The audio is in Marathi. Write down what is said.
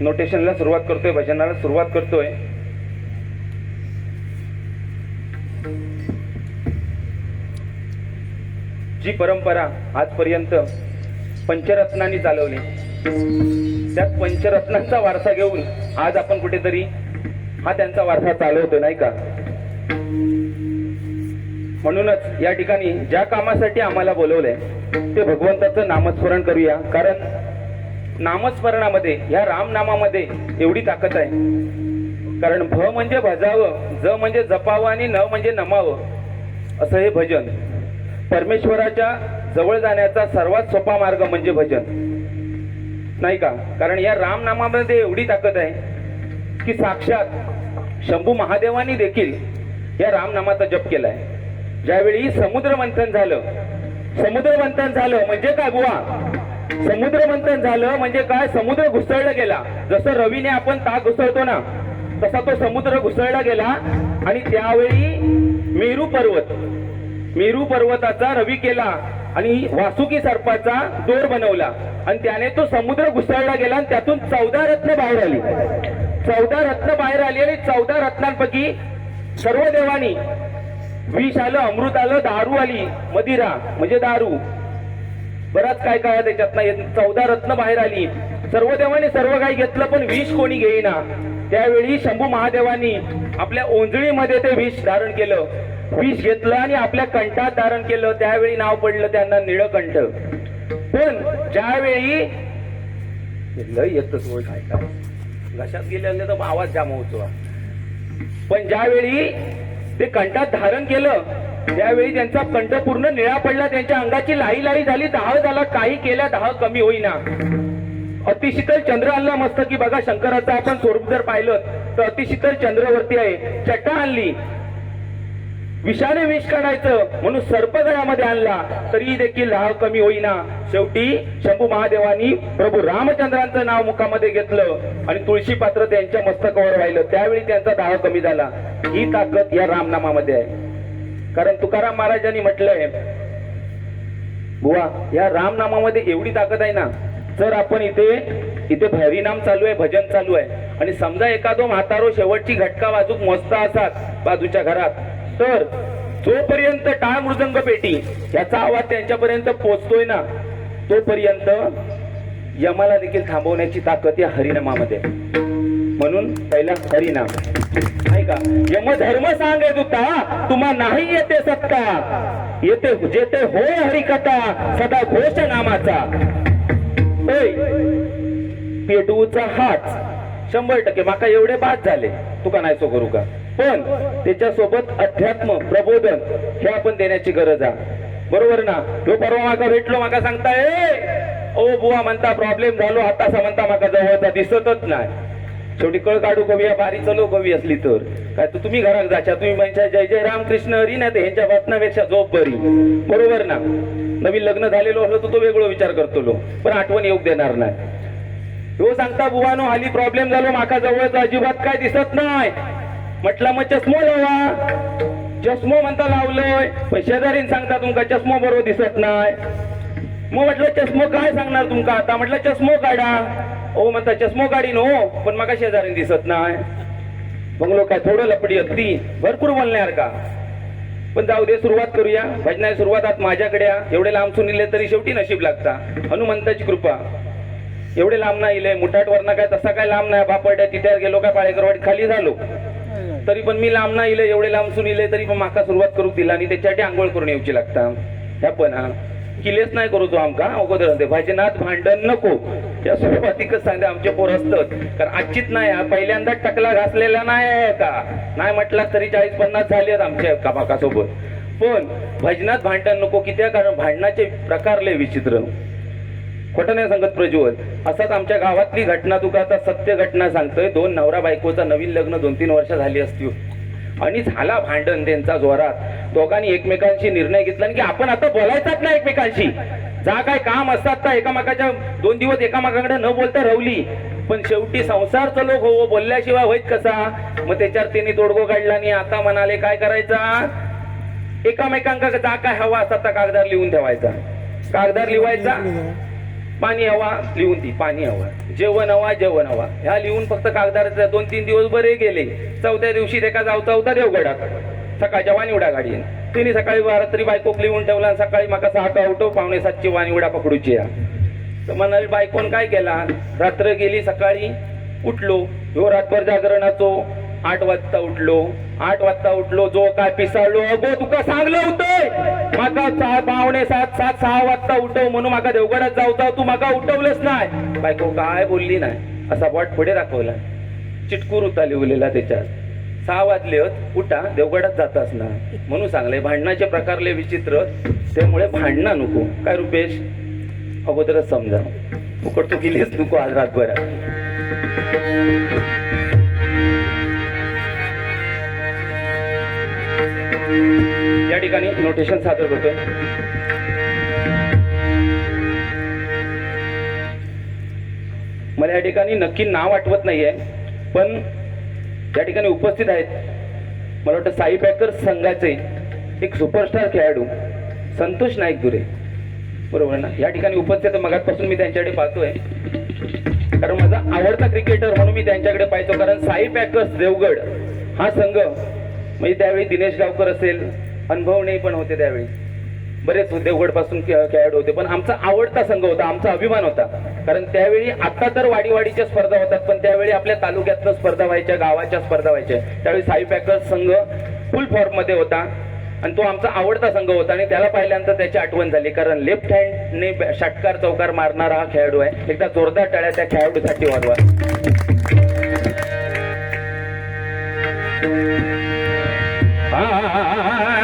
नोटेशनला सुरुवात करतोय भजनाला सुरुवात करतोय. जी परंपरा आजपर्यंत पंचरत्नांनी चालवली त्यात पंचरत्नांचा वारसा घेऊन आज आपण कुठेतरी हा त्यांचा वारसा चालवतो नाही का? म्हणूनच या ठिकाणी ज्या कामासाठी आम्हाला बोलवलंय ते भगवंताचं नामस्मरण करूया. कारण नामस्मरणामध्ये ह्या रामनामामध्ये एवढी ताकद आहे. कारण भ म्हणजे भजावं ज म्हणजे जपावं आणि न म्हणजे नमावं असं हे भजन. परमेश्वराच्या जवळ जाण्याचा सर्वात सोपा मार्ग म्हणजे भजन. नाही का? कारण या रामनामामध्ये एवढी ताकद आहे की साक्षात शंभू महादेवानी देखील या रामनामाचा जप केलाय. ज्यावेळी समुद्र मंथन झालं समुद्र मंथन झालं म्हणजे काय बुवा? समुद्र मंथन झालं म्हणजे काय? समुद्र घुसळला गेला. जसं रवीने आपण ताक घुसळतो ना तसा तो समुद्र घुसळला गेला. आणि त्यावेळी मेरू पर्वत मेरू पर्वताचा रवी केला आणि वासुकी सर्पाचा दोर बनवला. आणि त्याने तो समुद्र घुसळला गेला आणि त्यातून चौदा रत्न बाहेर आली. चौदा रत्न बाहेर आली आणि चौदा रत्नांपैकी सर्व देवानी विष आलं अमृत आलं दारू आली मदिरा म्हणजे दारू. बराच काय काय त्याच्यात त्याच्यातनं चौदा रत्न बाहेर आली. सर्व देवाने सर्व काही घेतलं पण विष कोणी घेईना. त्यावेळी शंभू महादेवानी आपल्या ओंजळीमध्ये ते विष धारण केलं. विष घेतलं आणि आपल्या कंठात धारण केलं. त्यावेळी नाव पडलं त्यांना निळकंठ. पण ज्यावेळी लय येतच काय घशात गेले तर आवाज जाम होतो. पण ज्यावेळी ते कंठात धारण केलं त्यावेळी त्यांचा कंठ पूर्ण निळा पडला त्यांच्या अंगाची लाही लाही झाली दहा झाला काही केल्या दहा कमी होईना. अतिशीतल चंद्र आणला मस्त की बघा शंकराचं आपण स्वरूप जर पाहिलं तर अतिशीतल चंद्रवरती आहे. चट्टा आणली. विषाने विष काढायचं म्हणून सर्पगळामध्ये आणला तरी देखील दहा कमी होईना. शेवटी शंभू महादेवानी प्रभू रामचंद्रांचं नाव मुखामध्ये घेतलं आणि तुळशी पात्र त्यांच्या मस्तकावर राहिलं त्यावेळी त्यांचा दाह कमी झाला. ही ताकद या रामनामामध्ये आहे. कारण तुकाराम महाराजांनी म्हटलंय बुवा या रामनामामध्ये एवढी ताकद आहे ना जर आपण इथे इथे हरिनाम चालू आहे भजन चालू आहे आणि समजा एखादो म्हातारो शेवटची घटका वाजूक मस्त असात बाजूच्या घरात तर जोपर्यंत टाळ मृदंग पेटी याचा आवाज त्यांच्यापर्यंत पोचतोय ना तोपर्यंत यमाला देखील थांबवण्याची ताकद या हरिनामामध्ये. म्हणून पहिला हरिनाम. नाही का? यम धर्म सांगे तुता तुम्हा नाही येते सत्ता येते जेते हो हरिकथा सदा घोष नामाचा. पेटूचा हाच शंभर टक्के माका एवढे बाद झाले. तुका नाही सो करू का? पण त्याच्यासोबत अध्यात्म प्रबोधन हे आपण देण्याची गरज आहे. बरोबर ना? तो परवा माका भेटलो माका सांगता ए ओ बुवा म्हणता प्रॉब्लेम झालो आता म्हणता माका जवळचा दिसतच नाही. शेवटी कळ काढू कवी बारी चलो कवी असली तर. काय तर तुम्ही घरात जाच्या तुम्ही म्हणच्या जय जय रामकृष्ण हरी ना ते ह्यांच्या वाचनापेक्षा झोप बरी. बरोबर ना? नवीन लग्न झालेलो असलो तर तो वेगळो विचार करतो लो पण आठवण येऊ देणार नाही. तो सांगता बुवानो हाली प्रॉब्लेम झालो माका जवळच अजिबात काय दिसत नाही. म्हटलं मग चष्मो लावा. चष्मो म्हणता लावलोय पण शेजारीन सांगता तुमका चष्मो बरोबर दिसत नाही. मग म्हटलं चष्मो काय सांगणार तुमका आता? म्हटलं चष्मो काढा. ओ म्हणता चष्मो काढीन हो पण माका शेजारी दिसत नाही? मग लोक काय थोडं लपडी असती. भरपूर बोलणार का? पण जाऊ दे सुरुवात करूया. भजनाची सुरुवात आज माझ्याकडे एवढे लांब सुनिले तरी शेवटी नशीब लागता. हनुमंताची कृपा. एवढे लांब नाही इले मुठाटवरनं काय तसा काय लांब नाही. बापड्या तिथे गेलो काय पाळेकरवाडी खाली झालो. तरी पण मी लांब नाही इले एवढे लांब सुनिले तरी पण माका सुरुवात करू दिला आणि त्याच्यासाठी आंघोळ करून येऊची लागता. ह्या पण हा. किलेच नाही करू तो आमका. अगोदर भजनात भांडण नको. सुरुवातीकच सांगते आमचे पोर असतात. कारण आजचीच नाही पहिल्यांदा टकला घासलेला नाही आहे का? नाही म्हटला तरी चाळीस पन्नास झाले आहेत आमच्या कामाकासोबत. पण भजनात भांडण नको की त्या कारण भांडणाचे प्रकार लय विचित्र. खोटं नाही सांगत प्रज्वल. असंच आमच्या गावातली घटना तुका आता सत्य घटना सांगतोय. दोन नवरा बायकोचा नवीन लग्न दोन तीन वर्ष झाली असती आणि झाला भांडण त्यांचा जोरात. दोघांनी एकमेकांशी निर्णय घेतला आणि की आपण आता बोलायचाच ना एकमेकांशी. जा काय काम असतात तर एकामेकाच्या दोन दिवस एकामेकाकडे न बोलता रवली पण शेवटी संसार लोक हो, हो बोलल्याशिवाय होईत कसा? मग त्याच्यावर त्यांनी तोडगो काढला आणि आता म्हणाले काय करायचा? एकामेकांका जा काय हवा असतात तर कागदार लिहून ठेवायचा. कागदार लिवायचा. पाणी हवा लिहून ती पाणी हवा. जेवण हवा जेवण हवा. ह्या लिहून फक्त कागदाराचा दोन तीन दिवस बरे गेले. चौथ्या दिवशी ते का जाऊ चौथा देवगडात. सकाळच्या वानिवडा गाडीने तिने सकाळी रात्री बायकोक लिहून ठेवला आणि सकाळी म्हाका सहा उठव पावणे सातची वानिवडा पकडूची तर म्हणाली बायकोन काय केला? रात्र गेली सकाळी उठलो ह्यो रातभर जागरणाचो आठ वाजता उठलो. आठ वाजता उठलो जो काय पिसाळलो अगो तुका सांगलो होत. माका सहा पावणे सात सात सहा वाजता उठव म्हणून माका देवगडात जाऊता तू माका उठवलंच नाही. बायको काय बोलली नाही असा वाट पुढे दाखवला. चिटकूर उताली उरलेला त्याच्यात. सहा वाजले होत उठा देवगडात जात असणार म्हणून सांगले भांडणाचे प्रकारले विचित्र त्यामुळे भांडणं नको. काय रुपेश? अगोदरच समजा. फुकट तू गेलीच नको आज रातभर. या ठिकाणी नोटेशन सादर करतोय. मला या ठिकाणी नक्की नाव आठवत नाहीये पण या ठिकाणी उपस्थित आहेत. मला वाटतं साई पॅकर्स संघाचे एक सुपरस्टार खेळाडू संतोष नाईक दुरे. बरोबर ना? या ठिकाणी उपस्थित मगातपासून मी त्यांच्याकडे पाहतोय. कारण माझा आवडता क्रिकेटर म्हणून मी त्यांच्याकडे पाहतो. कारण साई पॅकर्स देवगड हा संघ म्हणजे त्यावेळी दिनेश गावकर असेल अनुभवणे पण होते त्यावेळी. बरेच देवगडपासून खेळाडू होते पण आमचा आवडता संघ होता आमचा अभिमान होता. कारण त्यावेळी आता तर वाडीवाडीच्या स्पर्धा होतात पण त्यावेळी आपल्या तालुक्यातनं स्पर्धा व्हायच्या गावाच्या स्पर्धा व्हायच्या. त्यावेळी साई पॅकर्स संघ फुल फॉर्ममध्ये होता. आणि तो आमचा आवडता संघ होता आणि त्याला पाहिल्यानंतर त्याची आठवण झाली. कारण लेफ्ट हँडने षटकार चौकार मारणारा हा खेळाडू आहे. एकदा जोरदार टाळ्या त्या खेळाडूसाठी वाजवा. हृदयाऊनी